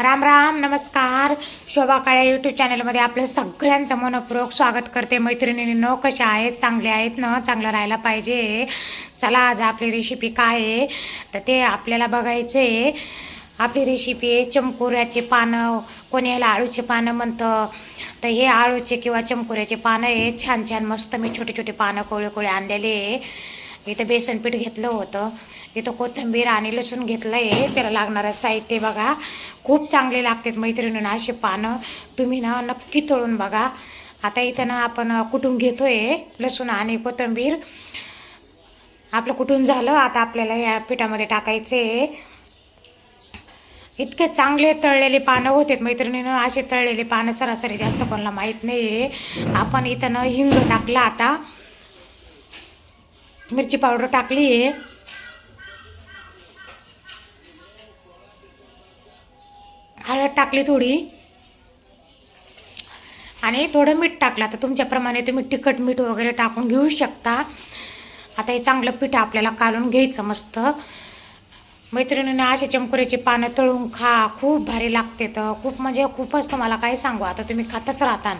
राम राम नमस्कार. शोभा काळे यूट्यूब चॅनलमध्ये आपलं सगळ्यांचं मनपूर्वक स्वागत करते. मैत्रिणींनो कशा आहेत? चांगले आहेत ना? चांगलं राहायला पाहिजे. चला आज आपली रेसिपी काय आहे? तर ते आपल्याला बघायचं आहे आपली रेसिपी आहे चमकुऱ्याचे पानं. कोणी याला आळूचे पानं म्हणतं? तर हे आळूचे किंवा चमकुऱ्याचे पानं आहे. छान छान मस्त मी छोटे छोटे पानं कोळे कोळे आणलेले आहे. इथं बेसन पीठ घेतलं होतं. इथं कोथिंबीर आणि लसूण घेतलं आहे त्याला लागणारं साहित्य बघा. खूप चांगले लागतात मैत्रिणीनं असे पानं. तुम्ही ना नक्की तळून बघा. आता इथं ना आपण कुटून आहे लसूण आणि कोथिंबीर. आपलं कुटून झालं. आता आपल्याला या पिठामध्ये टाकायचे इतके चांगले तळलेले पानं होते मैत्रिणीनं. असे तळलेले पानं सरासरी जास्त कोणाला माहीत नाही आपण इथं ना हिंग टाकला आता. मिरची पावडर टाकली. आहे हळद टाकली थोडी. आणि थोडं मीठ टाकलं. तर तुमच्याप्रमाणे तुम्ही तिखट मीठ वगैरे टाकून घेऊ शकता. आता हे चांगलं पीठ आपल्याला काढून घ्यायचं मस्त. मैत्रिणीने असे चमकुऱ्याची पानं तळून खा. खूप भारी लागते तर. खूप म्हणजे खूपच तुम्हाला काय सांगू. आता तुम्ही खातच राहता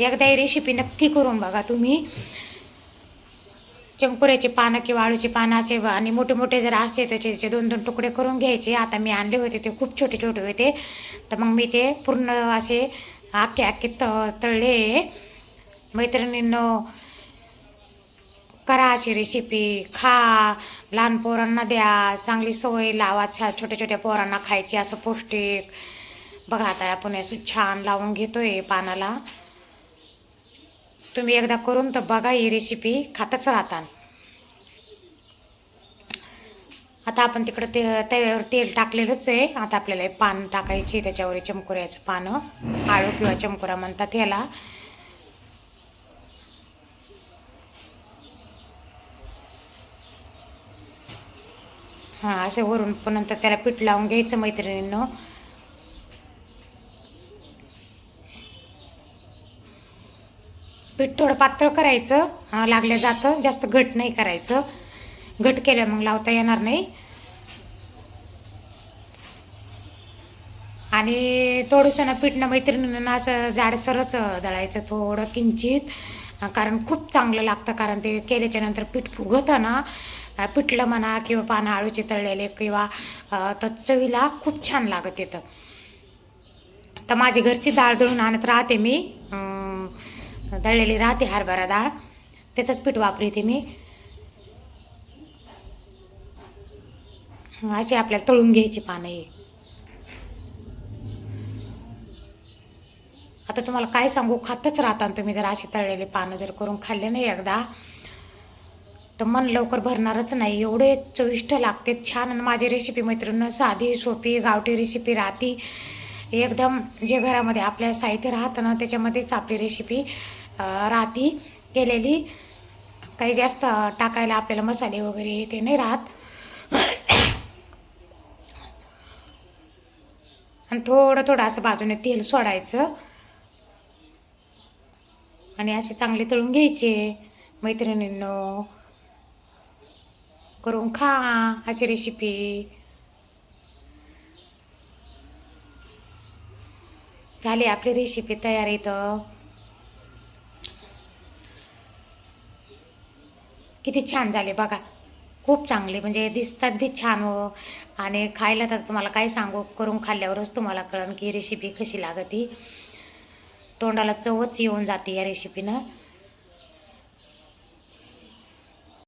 एकदा ही रेसिपी नक्की करून बघा तुम्ही. चंपुऱ्याची पानं किंवा आळूची पानं असे आणि मोठे मोठे जर असते त्याचे त्याचे दोन दोन तुकडे करून घ्यायचे. आता मी आणले होते ते खूप छोटे छोटे होते. तर मग मी ते पूर्ण असे आखे आखे त तळले. मैत्रिणींनो करा अशी रेसिपी खा. लहान पोरांना द्या. चांगली सवय लावा. छा छोट्या छोट्या पोरांना खायची असं पौष्टिक. बघा आता आपण असं छान लावून घेतोय पानाला. तुम्ही एकदा करून तर बघा ही रेसिपी खातच राहता आता आपण तिकडं ते तव्यावर तेल टाकलेलंच आहे. आता आपल्याला हे पान टाकायचे त्याच्यावर चमकुऱ्याचं पानं आळू किंवा चमकुरा म्हणतात याला. हां असे वरून पण नंतर त्याला पीठ लावून घ्यायचं मैत्रिणींना. पीठ थोडं पातळ करायचं. लागलं जातं. जास्त घट नाही करायचं. घट केलं मग लावता येणार नाही. आणि थोडंसं ना पीठ ना मैत्रिणींना असं जाडसरच दळायचं थोडं किंचित. कारण खूप चांगलं लागतं. कारण ते केल्याच्यानंतर पीठ फुगतं ना. पिठलं म्हणा किंवा पानं आळूचे तळलेले किंवा तर चवीला खूप छान लागत येतं. तर माझी घरची डाळ दळून आणत राहते मी. दळलेली राहते हरभरा डाळ. त्याचंच पीठ वापरते मी. अशी आपल्याला तळून घ्यायची पानं ही. आता तुम्हाला काय सांगू खातच राहता तुम्ही जर अशी तळलेली पानं जर करून खाल्ले नाही एकदा तर मन लवकर भरणारच नाही. एवढे चविष्ट लागते छान. आणि माझी रेसिपी मैत्रिणी साधी सोपी गावठी रेसिपी राहती. एकदम जे घरामध्ये आपल्या साहित्य राहतं ना त्याच्यामध्येच आपली रेसिपी राहती. केलेली. काही जास्त टाकायला आपल्याला मसाले वगैरे ते नाही राहत. आणि थोडं थोडं असं बाजूने तेल सोडायचं. आणि असे चांगले तळून घ्यायचे. मैत्रिणींनो करून खा अशी रेसिपी झाली आपली रेसिपी तयार इथं. किती छान झाले बघा. खूप चांगले म्हणजे दिसतात बी छान हो. आणि खायला तर तुम्हाला काय सांगू करून खाल्ल्यावरच तुम्हाला कळन की रेसिपी कशी लागती. तोंडाला चवच येऊन जाते या रेसिपीनं